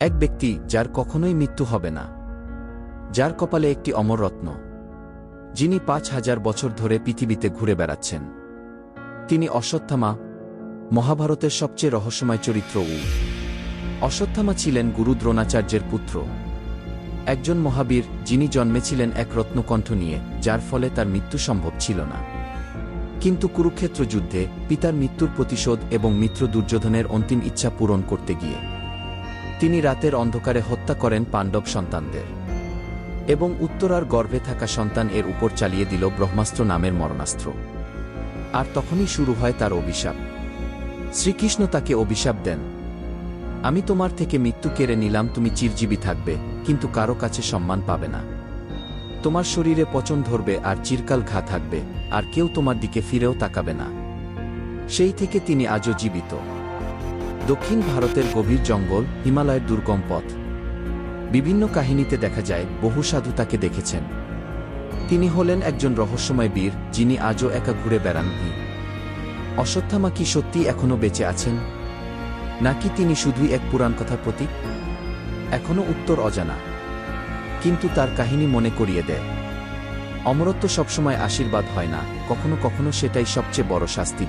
এক ব্যক্তি যার কখনোই মৃত্যু হবে না, যার কপালে একটি অমর রত্ন যিনি পাঁচ হাজার বছর ধরে পৃথিবীতে ঘুরে বেড়াচ্ছেন। তিনি অশ্বত্থামা, মহাভারতের সবচেয়ে রহস্যময় চরিত্র উ। অশ্বত্থামা ছিলেন গুরু দ্রোণাচার্যের পুত্র, একজন মহাবীর যিনি জন্মেছিলেন এক রত্নকণ্ঠ নিয়ে, যার ফলে তার মৃত্যু সম্ভব ছিল না। কিন্তু কুরুক্ষেত্র যুদ্ধে পিতার মৃত্যুর প্রতিশোধ এবং মিত্র দুর্যোধনের অন্তিম ইচ্ছা পূরণ করতে গিয়ে তিনি রাতের অন্ধকারে হত্যা করেন পাণ্ডব সন্তানদের এবং উত্তরার গর্ভে থাকা সন্তান এর উপর চালিয়ে দিল ব্রহ্মাস্ত্র নামের মরণাস্ত্র। আর তখনই শুরু হয় তার অভিশাপ। শ্রীকৃষ্ণ তাকে অভিশাপ দেন, আমি তোমার থেকে মৃত্যু কেড়ে নিলাম, তুমি চিরজীবী থাকবে, কিন্তু কারও কাছে সম্মান পাবে না। তোমার শরীরে পচন ধরবে আর চিরকাল ঘা থাকবে, আর কেউ তোমার দিকে ফিরেও তাকাবে না। সেই থেকে তিনি আজও জীবিত। দক্ষিণ ভারতের গভীর জঙ্গল, হিমালয়ের দুর্গম পথ। বিভিন্ন কাহিনীতে দেখা যায়, বহু সাধু তাকে দেখেছেন। তিনি হলেন একজন রহস্যময় বীর, যিনি আজও একা ঘুরে বেড়ান অশ্বত্থামা কি সত্যি এখনও বেঁচে আছেন? নাকি তিনি শুধুই এক পুরাণ কথার প্রতীক? এখনও উত্তর অজানা। কিন্তু তার কাহিনী মনে করিয়ে দেয়। অমরত্ব সবসময় আশীর্বাদ হয় না, কখনো কখনো সেটাই সবচেয়ে বড় শাস্তি